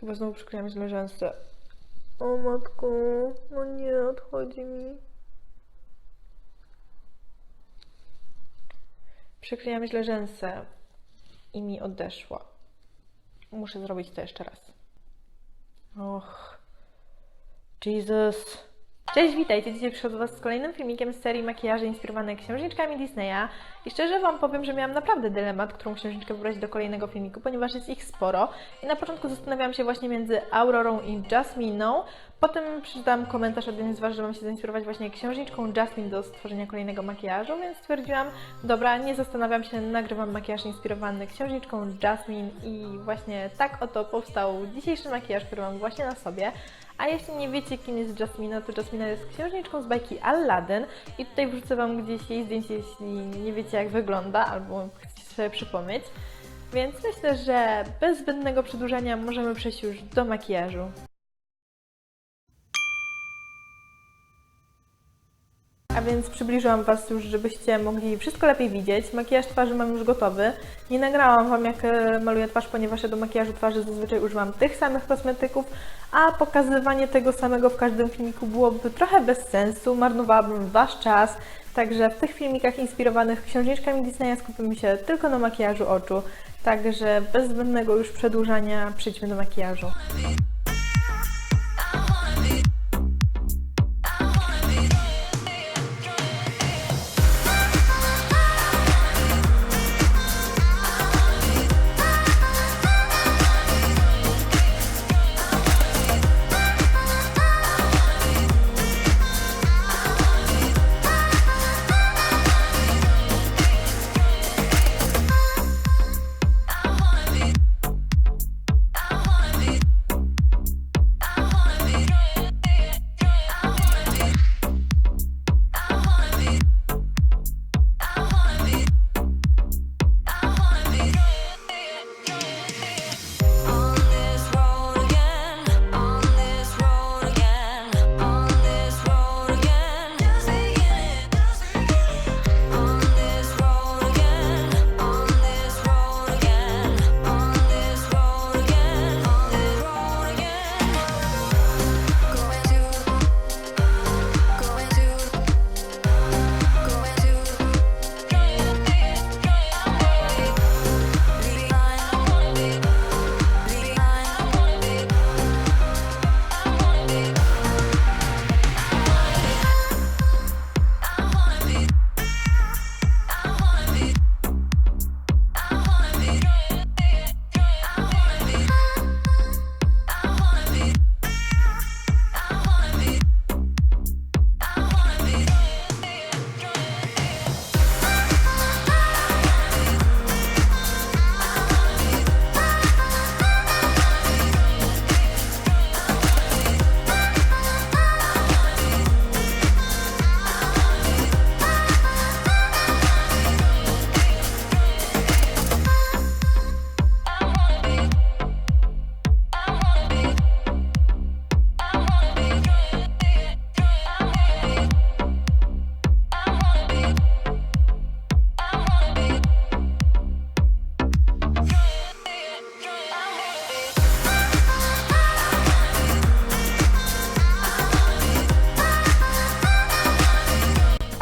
Chyba znowu przykleiłam źle rzęsy. O matko, no nie, odchodzi mi. Przykleiłam źle rzęsy i mi odeszła. Muszę zrobić to jeszcze raz. Och, Jesus. Cześć, witajcie. Dzisiaj do Was z kolejnym filmikiem z serii makijaży inspirowanej księżniczkami Disneya. I szczerze Wam powiem, że miałam naprawdę dylemat, którą księżniczkę wybrać do kolejnego filmiku, ponieważ jest ich sporo. I na początku zastanawiałam się właśnie między Aurorą i Jasminą. Potem przeczytałam komentarz od jednej z Was, że mam się zainspirować właśnie księżniczką Jasmine do stworzenia kolejnego makijażu, więc stwierdziłam, dobra, nie zastanawiam się, nagrywam makijaż inspirowany księżniczką Jasmine i właśnie tak oto powstał dzisiejszy makijaż, który mam właśnie na sobie. A jeśli nie wiecie, kim jest Jasmina, to Jasmina jest księżniczką z bajki Aladdin i tutaj wrzucę Wam gdzieś jej zdjęcie, jeśli nie wiecie, jak wygląda albo chcecie sobie przypomnieć. Więc myślę, że bez zbędnego przedłużania możemy przejść już do makijażu. A więc przybliżyłam Was już, żebyście mogli wszystko lepiej widzieć. Makijaż twarzy mam już gotowy. Nie nagrałam Wam, jak e, maluję twarz, ponieważ ja do makijażu twarzy zazwyczaj używam tych samych kosmetyków, a pokazywanie tego samego w każdym filmiku byłoby trochę bez sensu, marnowałabym Wasz czas. Także w tych filmikach inspirowanych księżniczkami Disneya skupimy się tylko na makijażu oczu. Także bez zbędnego już przedłużania przejdźmy do makijażu.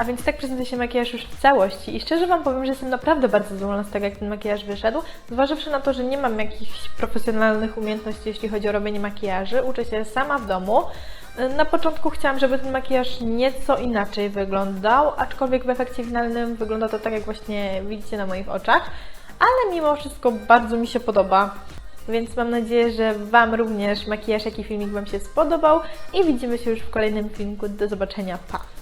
A więc tak prezentuje się makijaż już w całości i szczerze Wam powiem, że jestem naprawdę bardzo zadowolona z tego, jak ten makijaż wyszedł, zważywszy na to, że nie mam jakichś profesjonalnych umiejętności, jeśli chodzi o robienie makijaży, uczę się sama w domu. Na początku chciałam, żeby ten makijaż nieco inaczej wyglądał, aczkolwiek w efekcie finalnym wygląda to tak, jak właśnie widzicie na moich oczach, ale mimo wszystko bardzo mi się podoba. Więc mam nadzieję, że Wam również makijaż, jak i filmik Wam się spodobał i widzimy się już w kolejnym filmiku. Do zobaczenia, pa!